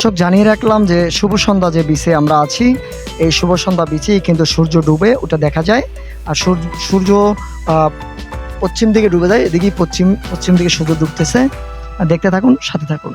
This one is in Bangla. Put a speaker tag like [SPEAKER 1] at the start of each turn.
[SPEAKER 1] দর্শক জানিয়ে রাখলাম যে শুভ সন্ধ্যা যে বিচে আমরা আছি এই শুভ সন্ধ্যা বিচেই কিন্তু সূর্য ডুবে ওটা দেখা যায়। আর সূর্য সূর্য আহ, পশ্চিম দিকে ডুবে যায় এদিকেই পশ্চিম পশ্চিম দিকে সূর্য ডুবতেছে। আর দেখতে থাকুন সাথে থাকুন।